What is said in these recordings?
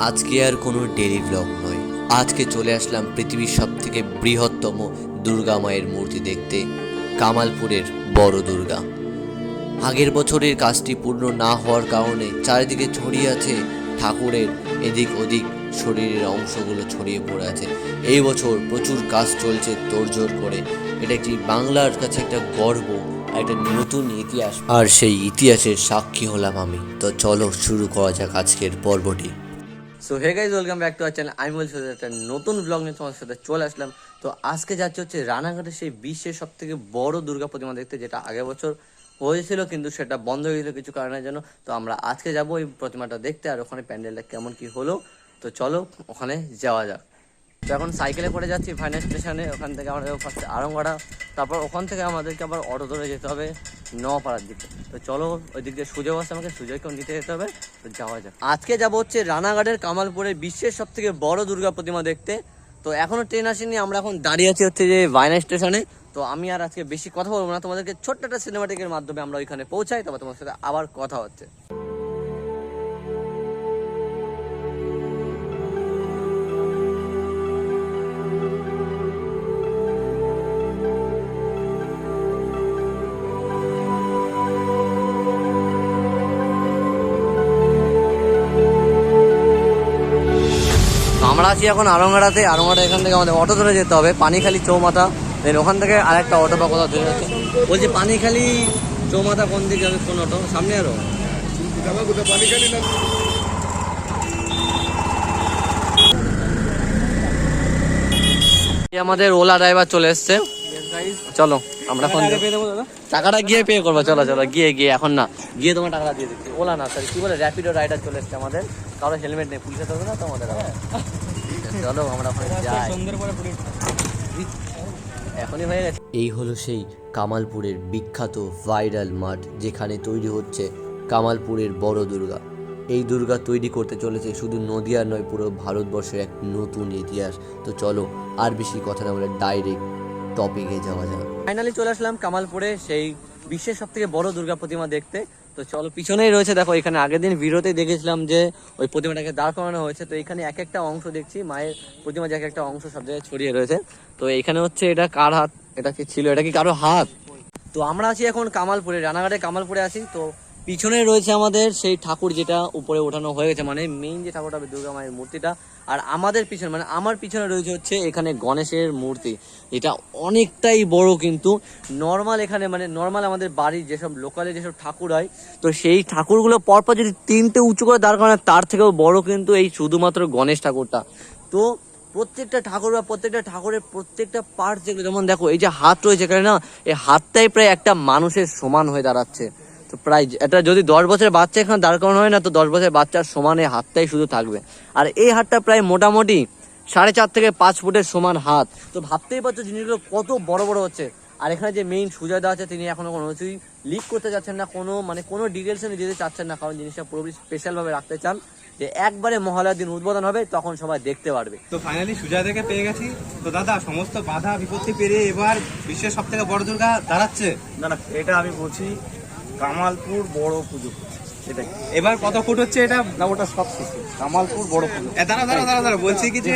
আজকে আর কোনো daily blog নয়। আজকে চলে আসলাম পৃথিবীর সব থেকে বৃহত্তম দুর্গা মায়ের মূর্তি দেখতে, কামালপুরের বড় দুর্গা। আগের বছরের কাজটি পূর্ণ না হওয়ার কারণে চারিদিকে ছড়িয়ে আছে ঠাকুরের এদিক ওদিক শরীরের অংশগুলো ছড়িয়ে পড়ে আছে। এই বছর প্রচুর কাজ চলছে তোড়জোড় করে। এটা একটি বাংলার কাছে একটা গর্ব, একটা নতুন ইতিহাস। আর সেই ইতিহাসের সাক্ষী হলাম আমি। তো চলো শুরু করা যাক আজকের পর্বটি। So hey guys welcome back to our channel আমি বলছি একটা নতুন ব্লগ নিয়ে তোমার সাথে চলে আসলাম। তো আজকে যাচ্ছে হচ্ছে রানাঘাটে সেই বিশ্বের সব থেকে বড় দুর্গা প্রতিমা দেখতে, যেটা আগের বছর হয়েছিল, কিন্তু সেটা বন্ধ হয়ে কিছু কারণের জন্য। তো আমরা আজকে যাব ওই প্রতিমাটা দেখতে, আর ওখানে প্যান্ডেলটা কেমন কি হলো। তো চলো, ওখানে যাওয়া যাক। তো এখন সাইকেলে করে যাচ্ছি ফাইনাল স্টেশনে, ওখান থেকে আমাদের ফার্স্টে আরংগড়া তারপর ওখান থেকে আমাদেরকে আবার অটো ধরে যেতে হবে নপাড়ার দিকে। তো চলো ওই দিক দিয়ে সুযোগ আসছে আমাকে সুজয়কেও নিতে যেতে হবে, তো যাওয়া যাক। আজকে যাব হচ্ছে রানাঘাটের কামালপুরে বিশ্বের সব থেকে বড় দুর্গা প্রতিমা দেখতে। তো এখনও ট্রেন আসেনি, আমরা এখন দাঁড়িয়ে আছি হচ্ছে যে ভাইনা স্টেশনে। তো আমি আর আজকে বেশি কথা বলব না, তোমাদেরকে ছোট্ট একটা সিনেমাটিকের মাধ্যমে আমরা ওইখানে পৌঁছাই, তারপর তোমার সাথে আবার কথা হচ্ছে। আমরা আছি এখন আরঙ্গাড়াতে আরঙ্গাড়া এখান থেকে আমাদের অটো ধরে যেতে হবে, পানিখালি চৌমাথা। দেন ওখান থেকে আর একটা অটো বা কোথাও ধরে যাচ্ছে। বলছি, পানিখালি চৌমাথা কোন দিকে যাবে? কোন অটো? সামনে আরও? এই আমাদের ওলা ড্রাইভার চলে এসছে। চলো আমরা এখন টাকাটা গিয়ে পে করব চলো চলো গিয়ে গিয়ে এখন না গিয়ে তোমার টাকাটা দিয়ে দিচ্ছি। ওলা না সরি কি বলে র্যাপিডো রাইডার চলে এসছে আমাদের। কারও হেলমেট নেই পুলিশে ধরবে না তো আমাদের আবার। চলো আমরা ওখানে যাই। এখনই হয়ে গেছে। এই হলো সেই কামালপুরের বিখ্যাত ভাইরাল মাঠ যেখানে তৈরি হচ্ছে কামালপুরের বড় দুর্গা। এই দুর্গা তৈরি করতে চলেছে শুধু নদিয়ার নয় পুরো ভারতবর্ষের এক নতুন ইতিহাস। তো চলো আর বেশি কথা না বলে ডাইরেক্ট টপিকে যাওয়া যাক ফাইনালি চলে আসলাম কামালপুরে, সেই বিশ্বের সব থেকে বড় দুর্গা প্রতিমা দেখতে। তো চলো, পিছনেই রয়েছে, দেখো, এখানে আগের দিন ভিডিওতে দেখেছিলাম যে ওই প্রতিমাটাকে দাঁড় করানো হয়েছে। তো এখানে এক একটা অংশ দেখছি, মায়ের প্রতিমা যে এক একটা অংশ সব জায়গায় ছড়িয়ে রয়েছে। তো এখানে হচ্ছে, এটা কার হাত? এটা কি ছিল? এটা কি কারও হাত? তো আমরা আছি এখন কামালপুরে, রানাঘাটে কামালপুরে আছি। তো পিছনে রয়েছে আমাদের সেই ঠাকুর যেটা উপরে ওঠানো হয়ে গেছে মানে মেইন যে ঠাকুরটা দুর্গা মায়ের মূর্তিটা। আর আমাদের পিছনে মানে আমার পিছনে রয়েছে হচ্ছে এখানে গণেশের মূর্তি। এটা অনেকটাই বড় কিন্তু নর্মাল এখানে মানে নর্মাল আমাদের বাড়ির যেসব লোকালে যেসব ঠাকুর হয়, তো সেই ঠাকুরগুলো পরপর যদি তিনটে উঁচু করে দাঁড় করানো তার থেকেও বড় কিন্তু এই শুধুমাত্র গণেশ ঠাকুরটা। তো প্রত্যেকটা ঠাকুর বা প্রত্যেকটা ঠাকুরের প্রত্যেকটা পার্ট যেগুলো, যেমন দেখো, এই যে হাত রয়েছে এখানে না, এই হাতটাই প্রায় একটা মানুষের সমান হয়ে দাঁড়াচ্ছে। তো প্রায় এটা যদি দশ বছরের বাচ্চা এখানে দাঁড় করানো হয় না তো দশ বছরের বাচ্চার সমান এই হাতটাই শুধু থাকবে। আর এই হাতটা প্রায় মোটামুটি সাড়ে চার থেকে পাঁচ ফুটের সমান হাত। তো ভাবতেই পারছ জিনিসগুলো কত বড় বড় হচ্ছে। আর এখানে যে মেইন সুজয়দা আছে তিনি এখনও কোনো কিছুই লিক করতে চাচ্ছেন না কোনো মানে কোনো ডিটেলসে যেতে চাচ্ছেন না কারণ জিনিসটা পুরোপুরি স্পেশালভাবে রাখতে চান যে একবারে মহালয়ার দিন উদ্বোধন হবে তখন সবাই দেখতে পারবে। তো ফাইনালি সুজয়দাকে পেয়ে গেছি। তো দাদা সমস্ত বাধা বিপত্তি পেরিয়ে এবার বিশ্বের সব থেকে বড় দুর্গা দাঁড়াচ্ছে? না না এটা আমি বলছি কামালপুর বড় পুজো। এটাই এবার কত ফুট হচ্ছে এটা? না ওটা সব শেষে কামালপুর বড় পুজো। দাঁড়া দাঁড়া দাঁড়া দাঁড়া বলছি কি যে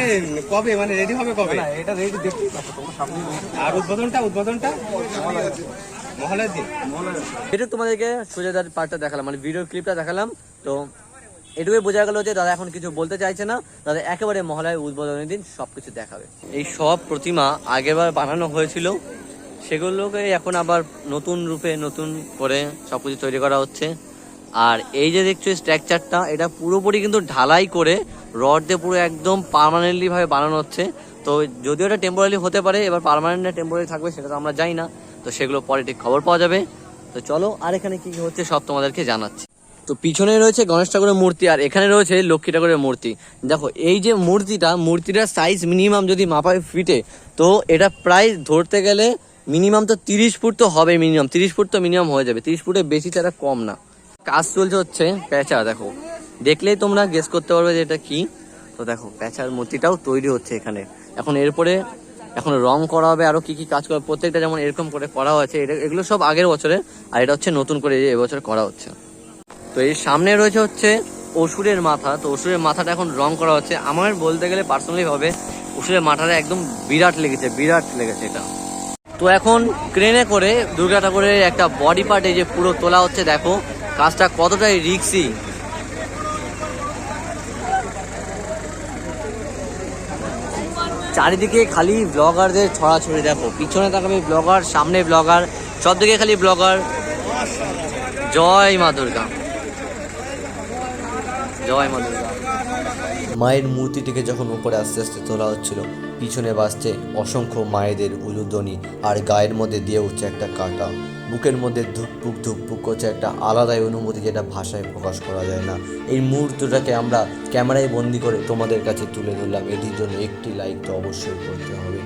কবে? মানে রেডি হবে কবে? না এটা রেডি পাচ্ছ তোমার সামনে আর উদ্বোধনটা উদ্বোধনটা? মহলের দিন। এটা তোমাদেরকে সুজয়দার পার্টটা দেখালাম মানে ভিডিও ক্লিপটা দেখালাম। তো এটুকুই বোঝা গেল যে দাদা এখন কিছু বলতে চাইছে না। দাদা একেবারে মহালয় উদ্বোধনের দিন সবকিছু দেখাবে। এই সব প্রতিমা আগেরবার বানানো হয়েছিল। সেগুলোকে এখন আবার নতুন রূপে, নতুন করে সবকিছু তৈরি করা হচ্ছে। আর এই যে দেখছ স্ট্রাকচারটা, এটা পুরোপুরি কিন্তু ঢালাই করে রড দিয়ে পুরো একদম পার্মানেন্টলি ভাবে বানানো হচ্ছে। তো যদিও এটা টেম্পোরারি হতে পারে, এবার পার্মানেন্ট না টেম্পোরারি থাকবে সেটা তো আমরা জানি না। তো সেগুলো পরে ঠিক খবর পাওয়া যাবে। তো চলো, আর এখানে কি কি হচ্ছে সব তোমাদেরকে জানাচ্ছি। তো পিছনে রয়েছে গণেশ ঠাকুরের মূর্তি, আর এখানে রয়েছে লক্ষ্মী ঠাকুরের মূর্তি। দেখো, এই যে মূর্তিটা, মূর্তিটার সাইজ মিনিমাম যদি মাপায় ফিটে, তো এটা প্রায় ধরতে গেলে মিনিমাম তো তিরিশ ফুট তো হবে মিনিমাম তিরিশ ফুট তো মিনিমাম হয়ে যাবে। তিরিশ ফুটে বেশি ছাড়া কম না। কাজ চলছে হচ্ছে প্যাঁচা দেখো। দেখলেই তোমরা গেস করতে পারবে যে এটা কি। তো দেখো, প্যাঁচার মূর্তিটাও তৈরি হচ্ছে এখানে। এখন এরপরে, এখন রং করা হবে, আরও কি কি কাজ করা প্রত্যেকটা যেমন এরকম করে করা হয়েছে, এটা- এগুলো সব আগের বছরে। আর এটা হচ্ছে নতুন করে এবছর করা হচ্ছে। তো এই সামনে রয়েছে হচ্ছে অসুরের মাথা। তো অসুরের মাথাটা এখন রং করা হচ্ছে। আমার বলতে গেলে পার্সোনালি ভাবে, অসুরের মাথাটা একদম বিরাট লেগেছে বিরাট লেগেছে এটা। তো এখন ক্রেনে করে দুর্গা ঠাকুরের একটা বডি পার্ট যে পুরো তোলা হচ্ছে, দেখো, কাজটা কতটাই রিক্সি চারিদিকে খালি ব্লগারদের ছড়াছড়ি, দেখো, পিছনে তাকাবে ব্লগার সামনে ব্লগার সব দিকে খালি ব্লগার জয় মা দুর্গা। জয় মা দুর্গা। মায়ের মূর্তিটিকে যখন উপরে আস্তে আস্তে তোলা হচ্ছিল পিছনে বাজছে অসংখ্য মায়েদের উলুধ্বনি আর গায়ের মধ্যে দিয়ে উঠছে একটা কাটা। বুকের মধ্যে ধুকপুক ধুকপুক করছে একটা আলাদাই অনুভূতি যেটা ভাষায় প্রকাশ করা যায় না। এই মুহূর্তটাকে আমরা ক্যামেরায় বন্দি করে তোমাদের কাছে তুলে ধরলাম। এটির জন্য একটি লাইক তো অবশ্যই করতে হবে।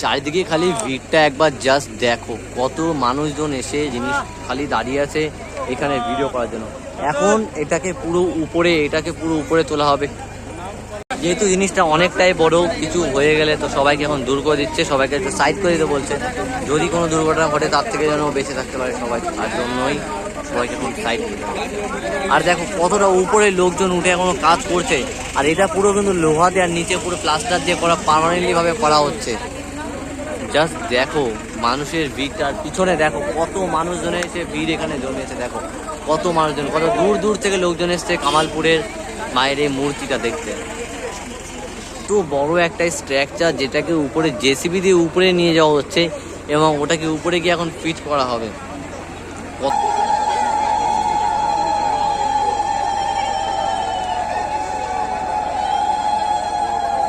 চারিদিকে খালি ভিড়টা একবার জাস্ট দেখো। কত মানুষজন এসে জিনিস খালি দাঁড়িয়ে আছে এখানে ভিডিও করার জন্য। এখন এটাকে পুরো উপরে, এটাকে পুরো উপরে তোলা হবে। যেহেতু জিনিসটা অনেকটাই বড়, কিছু হয়ে গেলে তো সবাইকে এখন দূর করে দিচ্ছে, সবাইকে একটু সাইড করে দিতে বলছে। যদি কোনো দুর্ঘটনা ঘটে, তার থেকে যেন বেঁচে থাকতে পারে সবাই। তার জন্যই সবাইকে এখন সাইড হবে। আর দেখো কতটা উপরে লোকজন উঠে এখনও কাজ করছে। আর এটা পুরো কিন্তু লোহা দিয়ে, আর নিচে পুরো প্লাস্টার দিয়ে করা পার্মানেন্টলি ভাবে করা হচ্ছে। জাস্ট দেখো, মানুষের ভিড়টা, আর পিছনে দেখো কত মানুষজন এসে ভিড় এখানে জমেছে দেখো। কত মানুষজন, কত দূর দূর থেকে লোকজন এসছে কামালপুরের মায়ের এই মূর্তিটা দেখতে। তো বড় একটা স্ট্রাকচার যেটাকে উপরে জেসিবি দিয়ে উপরে নিয়ে যাওয়া হচ্ছে এবং ওটাকে উপরে গিয়ে এখন ফিট করা হবে।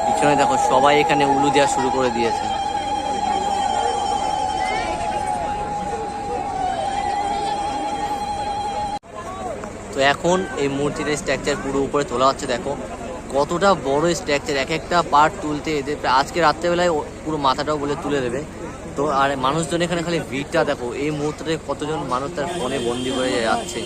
পিছনে দেখো সবাই এখানে উলু দেওয়া শুরু করে দিয়েছে। তো এখন এই মূর্তিটার স্ট্রাকচার পুরো উপরে তোলা হচ্ছে, দেখো। কতটা বড় স্ট্রাকচার, এক একটা পার্ট তুলতে এদের আজকে রাত্রেবেলায় পুরো মাথাটাও বলে তুলে দেবে। তো আর মানুষজন এখানে খালি ভিড়টা, দেখো, এই মুহূর্তে কতজন মানুষ তার ফোনে বন্দি করে যাচ্ছে।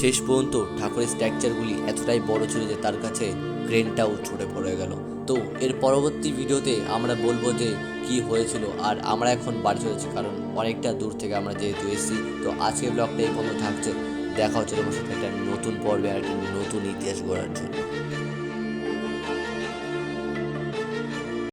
শেষ পর্যন্ত ঠাকুরের স্ট্রাকচারগুলি এতটাই বড় ছিল যে তার কাছে ক্রেনটাও ছুটে পড়ে গেল। তো এর পরবর্তী ভিডিওতে আমরা বলব যে কি হয়েছিল আর আমরা এখন বাড়ি চলেছি, কারণ অনেকটা দূর থেকে আমরা যেহেতু এসেছি, তো আজকের ব্লগটা এই পর্যন্ত থাকছে। দেখা হচ্ছে তোমার সাথে একটা নতুন পর্বে আর একটা নতুন ইতিহাস গড়ার জন্য।